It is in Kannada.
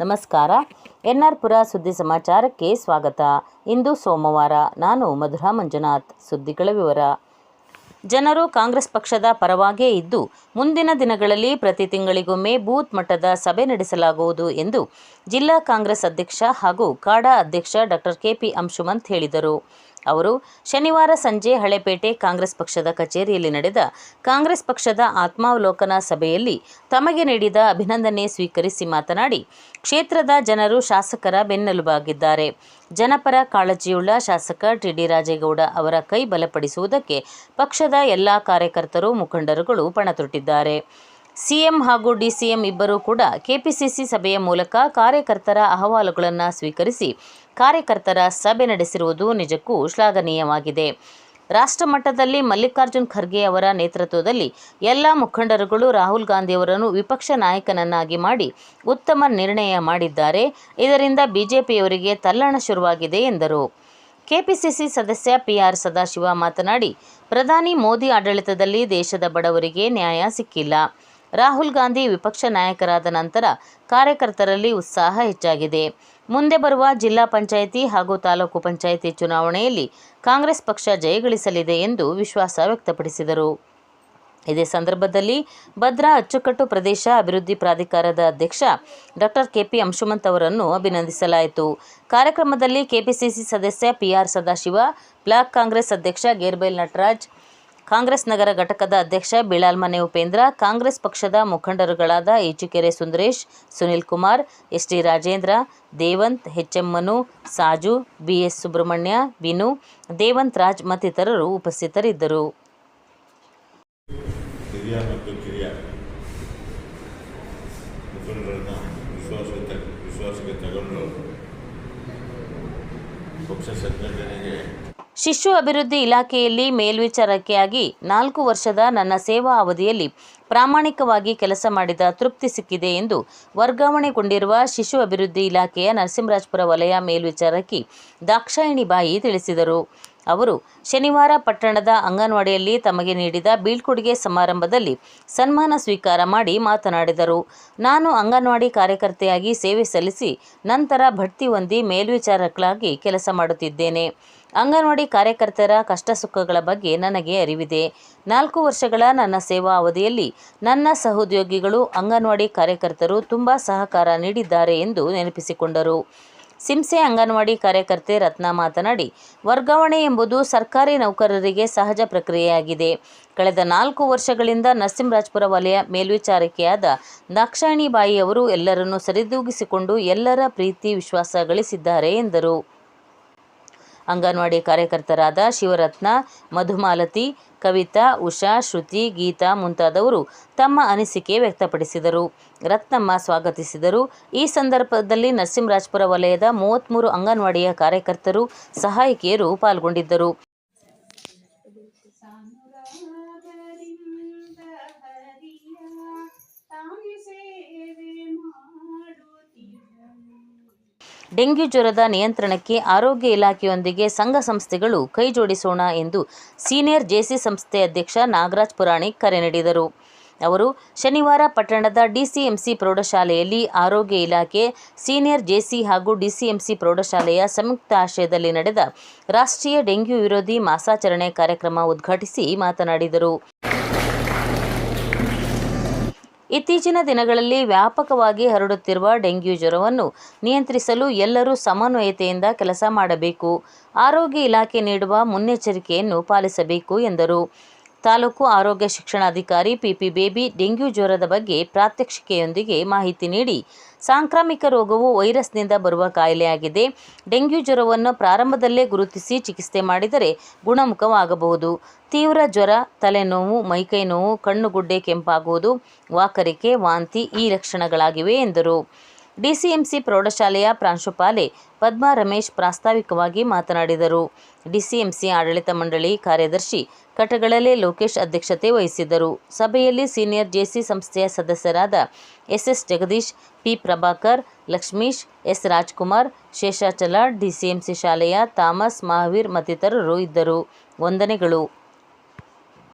ನಮಸ್ಕಾರ. ಎನ್ ಆರ್ ಪುರ ಸುದ್ದಿ ಸಮಾಚಾರಕ್ಕೆ ಸ್ವಾಗತ. ಇಂದು ಸೋಮವಾರ. ನಾನು ಮಧುರಾ ಮಂಜುನಾಥ್. ಸುದ್ದಿಗಳ ವಿವರ. ಜನರು ಕಾಂಗ್ರೆಸ್ ಪಕ್ಷದ ಪರವಾಗಿಯೇ ಇದ್ದು, ಮುಂದಿನ ದಿನಗಳಲ್ಲಿ ಪ್ರತಿ ತಿಂಗಳಿಗೊಮ್ಮೆ ಬೂತ್ ಮಟ್ಟದ ಸಭೆ ನಡೆಸಲಾಗುವುದು ಎಂದು ಜಿಲ್ಲಾ ಕಾಂಗ್ರೆಸ್ ಅಧ್ಯಕ್ಷ ಹಾಗೂ ಕಾಡಾ ಅಧ್ಯಕ್ಷ ಡಾಕ್ಟರ್ ಕೆಪಿ ಅಂಶುಮಂತ್ ಹೇಳಿದರು. ಅವರು ಶನಿವಾರ ಸಂಜೆ ಹಳೆಪೇಟೆ ಕಾಂಗ್ರೆಸ್ ಪಕ್ಷದ ಕಚೇರಿಯಲ್ಲಿ ನಡೆದ ಕಾಂಗ್ರೆಸ್ ಪಕ್ಷದ ಆತ್ಮಾವಲೋಕನ ಸಭೆಯಲ್ಲಿ ತಮಗೆ ನೀಡಿದ ಅಭಿನಂದನೆ ಸ್ವೀಕರಿಸಿ ಮಾತನಾಡಿ, ಕ್ಷೇತ್ರದ ಜನರು ಶಾಸಕರ ಬೆನ್ನೆಲುಬಾಗಿದ್ದಾರೆ. ಜನಪರ ಕಾಳಜಿಯುಳ್ಳ ಶಾಸಕ ಟಿಡಿ ರಾಜೇಗೌಡ ಅವರ ಕೈ ಬಲಪಡಿಸುವುದಕ್ಕೆ ಪಕ್ಷದ ಎಲ್ಲ ಕಾರ್ಯಕರ್ತರು ಮುಖಂಡರುಗಳು ಪಣತೊಟ್ಟಿದ್ದಾರೆ. ಸಿಎಂ ಹಾಗೂ ಡಿಸಿಎಂ ಇಬ್ಬರೂ ಕೂಡ ಕೆಪಿಸಿಸಿ ಸಭೆಯ ಮೂಲಕ ಕಾರ್ಯಕರ್ತರ ಅಹವಾಲುಗಳನ್ನು ಸ್ವೀಕರಿಸಿ ಕಾರ್ಯಕರ್ತರ ಸಭೆ ನಡೆಸಿರುವುದು ನಿಜಕ್ಕೂ ಶ್ಲಾಘನೀಯವಾಗಿದೆ. ರಾಷ್ಟ್ರ ಮಟ್ಟದಲ್ಲಿ ಮಲ್ಲಿಕಾರ್ಜುನ್ ಖರ್ಗೆ ಅವರ ನೇತೃತ್ವದಲ್ಲಿ ಎಲ್ಲ ಮುಖಂಡರುಗಳು ರಾಹುಲ್ ಗಾಂಧಿಯವರನ್ನು ವಿಪಕ್ಷ ನಾಯಕನನ್ನಾಗಿ ಮಾಡಿ ಉತ್ತಮ ನಿರ್ಣಯ ಮಾಡಿದ್ದಾರೆ. ಇದರಿಂದ ಬಿಜೆಪಿಯವರಿಗೆ ತಲ್ಲಣ ಶುರುವಾಗಿದೆ ಎಂದರು. ಕೆಪಿಸಿಸಿ ಸದಸ್ಯ ಪಿಆರ್ ಸದಾಶಿವ ಮಾತನಾಡಿ, ಪ್ರಧಾನಿ ಮೋದಿ ಆಡಳಿತದಲ್ಲಿ ದೇಶದ ಬಡವರಿಗೆ ನ್ಯಾಯ ಸಿಕ್ಕಿಲ್ಲ. ರಾಹುಲ್ ಗಾಂಧಿ ವಿಪಕ್ಷ ನಾಯಕರಾದ ನಂತರ ಕಾರ್ಯಕರ್ತರಲ್ಲಿ ಉತ್ಸಾಹ ಹೆಚ್ಚಾಗಿದೆ. ಮುಂದೆ ಬರುವ ಜಿಲ್ಲಾ ಪಂಚಾಯಿತಿ ಹಾಗೂ ತಾಲೂಕು ಪಂಚಾಯಿತಿ ಚುನಾವಣೆಯಲ್ಲಿ ಕಾಂಗ್ರೆಸ್ ಪಕ್ಷ ಜಯಗಳಿಸಲಿದೆ ಎಂದು ವಿಶ್ವಾಸ ವ್ಯಕ್ತಪಡಿಸಿದರು. ಇದೇ ಸಂದರ್ಭದಲ್ಲಿ ಭದ್ರಾ ಅಚ್ಚುಕಟ್ಟು ಪ್ರದೇಶ ಅಭಿವೃದ್ಧಿ ಪ್ರಾಧಿಕಾರದ ಅಧ್ಯಕ್ಷ ಡಾಕ್ಟರ್ ಕೆಪಿ ಅಂಶುಮಂತ್ ಅವರನ್ನು ಅಭಿನಂದಿಸಲಾಯಿತು. ಕಾರ್ಯಕ್ರಮದಲ್ಲಿ ಕೆಪಿಸಿಸಿ ಸದಸ್ಯ ಪಿಆರ್ ಸದಾಶಿವ, ಬ್ಲಾಕ್ ಕಾಂಗ್ರೆಸ್ ಅಧ್ಯಕ್ಷ ಗೇರ್ಬೈಲ್ ನಟರಾಜ್ ಕಾಂಗ್ರೆಸ್ ನಗರ ಘಟಕದ ಅಧ್ಯಕ್ಷ ಬಿಳಾಲ್ಮನೆ ಉಪೇಂದ್ರ, ಕಾಂಗ್ರೆಸ್ ಪಕ್ಷದ ಮುಖಂಡರುಗಳಾದ Eechukere Sundaresh, Sunil Kumar S T Rajendra, Devanth, HM Manu, Saju, BS Subramanya, Vinu, Devanth Raj ಮತ್ತಿತರರು ಉಪಸ್ಥಿತರಿದ್ದರು. ಪಕ್ಷ ಸಂಘಟನೆಗೆ ಶಿಶು ಅಭಿವೃದ್ಧಿ ಇಲಾಖೆಯಲ್ಲಿ ಮೇಲ್ವಿಚಾರಕಿಯಾಗಿ ನಾಲ್ಕು ವರ್ಷದ ನನ್ನ ಸೇವಾ ಅವಧಿಯಲ್ಲಿ ಪ್ರಾಮಾಣಿಕವಾಗಿ ಕೆಲಸ ಮಾಡಿದ ತೃಪ್ತಿ ಸಿಕ್ಕಿದೆ ಎಂದು ವರ್ಗಾವಣೆಗೊಂಡಿರುವ ಶಿಶು ಅಭಿವೃದ್ಧಿ ಇಲಾಖೆಯ ನರಸಿಂಹರಾಜಪುರ ವಲಯ ಮೇಲ್ವಿಚಾರಕಿ ದಾಕ್ಷಾಯಿಣಿ ಬಾಯಿ ತಿಳಿಸಿದರು. ಅವರು ಶನಿವಾರ ಪಟ್ಟಣದ ಅಂಗನವಾಡಿಯಲ್ಲಿ ತಮಗೆ ನೀಡಿದ ಬೀಳ್ಕೊಡುಗೆ ಸಮಾರಂಭದಲ್ಲಿ ಸನ್ಮಾನ ಸ್ವೀಕಾರ ಮಾಡಿ ಮಾತನಾಡಿದರು. ನಾನು ಅಂಗನವಾಡಿ ಕಾರ್ಯಕರ್ತೆಯಾಗಿ ಸೇವೆ ಸಲ್ಲಿಸಿ ನಂತರ ಬಡ್ತಿ ಹೊಂದಿ ಮೇಲ್ವಿಚಾರಕಳಾಗಿ ಕೆಲಸ ಮಾಡುತ್ತಿದ್ದೇನೆ. ಅಂಗನವಾಡಿ ಕಾರ್ಯಕರ್ತರ ಕಷ್ಟ ಸುಖಗಳ ಬಗ್ಗೆ ನನಗೆ ಅರಿವಿದೆ. ನಾಲ್ಕು ವರ್ಷಗಳ ನನ್ನ ಸೇವಾ ಅವಧಿಯಲ್ಲಿ ನನ್ನ ಸಹೋದ್ಯೋಗಿಗಳು ಅಂಗನವಾಡಿ ಕಾರ್ಯಕರ್ತರು ತುಂಬ ಸಹಕಾರ ನೀಡಿದ್ದಾರೆ ಎಂದು ನೆನಪಿಸಿಕೊಂಡರು. ಸಿಂಸೆ ಅಂಗನವಾಡಿ ಕಾರ್ಯಕರ್ತೆ ರತ್ನ ಮಾತನಾಡಿ, ವರ್ಗಾವಣೆ ಎಂಬುದು ಸರ್ಕಾರಿ ನೌಕರರಿಗೆ ಸಹಜ ಪ್ರಕ್ರಿಯೆಯಾಗಿದೆ. ಕಳೆದ ನಾಲ್ಕು ವರ್ಷಗಳಿಂದ ನರಸಿಂಹರಾಜಪುರ ವಲಯ ಮೇಲ್ವಿಚಾರಕಿಯಾದ ದಾಕ್ಷಾಯಿಣಿ ಬಾಯಿ ಅವರು ಎಲ್ಲರನ್ನೂ ಸರಿದೂಗಿಸಿಕೊಂಡು ಎಲ್ಲರ ಪ್ರೀತಿ ವಿಶ್ವಾಸ ಗಳಿಸಿದ್ದಾರೆ ಎಂದರು. ಅಂಗನವಾಡಿ ಕಾರ್ಯಕರ್ತರಾದ ಶಿವರತ್ನ, ಮಧುಮಾಲತಿ, ಕವಿತಾ, ಉಷಾ, ಶ್ರುತಿ, ಗೀತಾ ಮುಂತಾದವರು ತಮ್ಮ ಅನಿಸಿಕೆ ವ್ಯಕ್ತಪಡಿಸಿದರು. ರತ್ನಮ್ಮ ಸ್ವಾಗತಿಸಿದರು. ಈ ಸಂದರ್ಭದಲ್ಲಿ ನರಸಿಂಹರಾಜಪುರ ವಲಯದ ಮೂವತ್ತ್ಮೂರು ಅಂಗನವಾಡಿಯ ಕಾರ್ಯಕರ್ತರು ಸಹಾಯಕಿಯರು ಪಾಲ್ಗೊಂಡಿದ್ದರು. ಡೆಂಗ್ಯೂ ಜ್ವರದ ನಿಯಂತ್ರಣಕ್ಕೆ ಆರೋಗ್ಯ ಇಲಾಖೆಯೊಂದಿಗೆ ಸಂಘ ಸಂಸ್ಥೆಗಳು ಕೈಜೋಡಿಸೋಣ ಎಂದು ಸೀನಿಯರ್ ಜೆಸಿ ಸಂಸ್ಥೆ ಅಧ್ಯಕ್ಷ ನಾಗರಾಜ್ ಪುರಾಣಿ ಕರೆ ನೀಡಿದರು. ಅವರು ಶನಿವಾರ ಪಟ್ಟಣದ ಡಿಸಿಎಂಸಿ ಪ್ರೌಢಶಾಲೆಯಲ್ಲಿ ಆರೋಗ್ಯ ಇಲಾಖೆ, ಸೀನಿಯರ್ ಜೆಸಿ ಹಾಗೂ ಡಿಸಿಎಂಸಿ ಪ್ರೌಢಶಾಲೆಯ ಸಂಯುಕ್ತ ಆಶ್ರಯದಲ್ಲಿ ನಡೆದ ರಾಷ್ಟ್ರೀಯ ಡೆಂಗ್ಯೂ ವಿರೋಧಿ ಮಾಸಾಚರಣೆ ಕಾರ್ಯಕ್ರಮ ಉದ್ಘಾಟಿಸಿ ಮಾತನಾಡಿದರು. ಇತ್ತೀಚಿನ ದಿನಗಳಲ್ಲಿ ವ್ಯಾಪಕವಾಗಿ ಹರಡುತ್ತಿರುವ ಡೆಂಗ್ಯೂ ಜ್ವರವನ್ನು ನಿಯಂತ್ರಿಸಲು ಎಲ್ಲರೂ ಸಮನ್ವಯತೆಯಿಂದ ಕೆಲಸ ಮಾಡಬೇಕು. ಆರೋಗ್ಯ ಇಲಾಖೆ ನೀಡುವ ಮುನ್ನೆಚ್ಚರಿಕೆಯನ್ನು ಪಾಲಿಸಬೇಕು ಎಂದರು. ತಾಲೂಕು ಆರೋಗ್ಯ ಶಿಕ್ಷಣಾಧಿಕಾರಿ ಪಿಪಿ ಬೇಬಿ ಡೆಂಗ್ಯೂ ಜ್ವರದ ಬಗ್ಗೆ ಪ್ರಾತ್ಯಕ್ಷಿಕೆಯೊಂದಿಗೆ ಮಾಹಿತಿ ನೀಡಿ, ಸಾಂಕ್ರಾಮಿಕ ರೋಗವು ವೈರಸ್ನಿಂದ ಬರುವ ಕಾಯಿಲೆಯಾಗಿದೆ. ಡೆಂಗ್ಯೂ ಜ್ವರವನ್ನು ಪ್ರಾರಂಭದಲ್ಲೇ ಗುರುತಿಸಿ ಚಿಕಿತ್ಸೆ ಮಾಡಿದರೆ ಗುಣಮುಖವಾಗಬಹುದು. ತೀವ್ರ ಜ್ವರ, ತಲೆನೋವು ಮೈಕೈ ನೋವು ಕಣ್ಣುಗುಡ್ಡೆ ಕೆಂಪಾಗುವುದು, ವಾಕರಿಕೆ, ವಾಂತಿ ಈ ಲಕ್ಷಣಗಳಾಗಿವೆ ಎಂದರು. ಡಿಸಿಎಂಸಿ ಪ್ರೌಢಶಾಲೆಯ ಪ್ರಾಂಶುಪಾಲೆ ಪದ್ಮಾ ರಮೇಶ್ ಪ್ರಾಸ್ತಾವಿಕವಾಗಿ ಮಾತನಾಡಿದರು. ಡಿಸಿಎಂಸಿ ಆಡಳಿತ ಮಂಡಳಿ ಕಾರ್ಯದರ್ಶಿ ಕಟಗಳಲೆ ಲೋಕೇಶ್ ಅಧ್ಯಕ್ಷತೆ ವಹಿಸಿದ್ದರು. ಸಭೆಯಲ್ಲಿ ಸೀನಿಯರ್ ಜೆಸಿ ಸಂಸ್ಥೆಯ ಸದಸ್ಯರಾದ SS Jagadish, P Prabhakar, Lakshmish, S Rajkumar, Seshachala, DCMC ಶಾಲೆಯ ಥಾಮಸ್ ಮಹಾವೀರ್ ಮತ್ತಿತರರು ಇದ್ದರು. ವಂದನೆಗಳು.